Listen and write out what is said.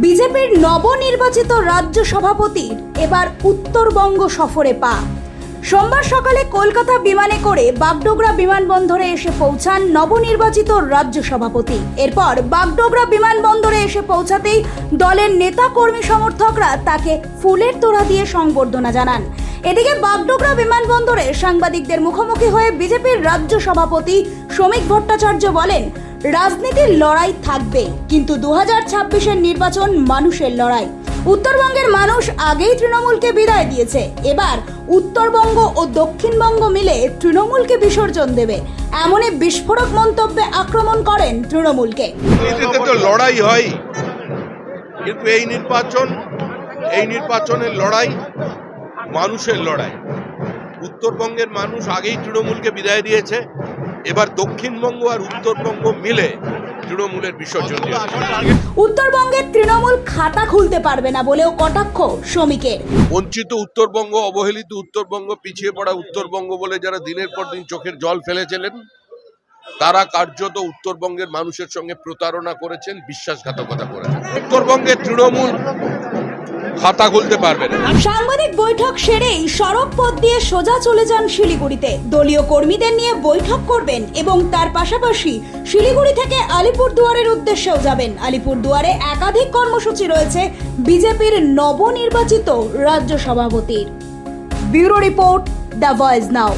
বিজেপির নবনির্বাচিত রাজ্য সভাপতির এবার উত্তরবঙ্গ সফরে পা। সোমবার সকালে কলকাতা বিমানে করে বাগডোগরা বিমানবন্দরে এসে পৌঁছান নবনির্বাচিত রাজ্য সভাপতি। এরপর বাগডোগরা বিমানবন্দরে এসে পৌঁছাতেই দলের নেতা কর্মী সমর্থকরা তাকে ফুলের তোড়া দিয়ে সংবর্ধনা জানান। এদিকে বাগডোগরা বিমানবন্দরে সাংবাদিকদের মুখোমুখি হয়ে বিজেপির রাজ্য সভাপতি শ্রমিক ভট্টাচার্য বলেন রাজনীতির লড়াই থাকবে, কিন্তু দু হাজার নির্বাচন মানুষের লড়াই। উত্তরবঙ্গের মানুষ আগেই তৃণমূলকে বিদায় দিয়েছে। এবার উত্তরবঙ্গ ও দক্ষিণবঙ্গ মিলে তৃণমূলকে বিসর্জন দেবে। এমনই বিস্ফোরক মন্তব্যে আক্রমণ করেন তৃণমূলকে। লড়াই হয়, কিন্তু এই নির্বাচন, এই নির্বাচনের লড়াই মানুষের লড়াই। উত্তরবঙ্গের মানুষ আগেই তৃণমূলকে বিদায় দিয়েছে। এবার দক্ষিণবঙ্গ আর উত্তরবঙ্গ মিলে তৃণমূলের বিসর্জন উত্তরবঙ্গের তৃণমূল খাতা খুলতে পারবে না বলেও কটাক্ষ শ্রমিকের। বঞ্চিত উত্তরবঙ্গ অবহেলিত উত্তরবঙ্গ পিছিয়ে পড়া উত্তরবঙ্গ বলে যারা দিনের পর দিন চোখের জল ফেলেছিলেন তারা কার্যত উত্তরবঙ্গের মানুষের সঙ্গে প্রতারণা করেছেন বিশ্বাসঘাতকতা করেছেন। উত্তরবঙ্গের তৃণমূল খাতা খুলতে পারবে সাংবাদিক বৈঠক সেরেই সড়ক পথ দিয়ে সোজা চলে যান শিলিগুড়িতে। দলীয় কর্মীদের নিয়ে বৈঠক করবেন এবং তার পাশাপাশি শিলিগুড়ি থেকে আলিপুরদুয়ারের উদ্দেশ্যেও যাবেন। আলিপুরদুয়ারে একাধিক কর্মসূচি রয়েছে বিজেপির নবনির্বাচিত রাজ্য সভাপতির। Bureau report the voice now.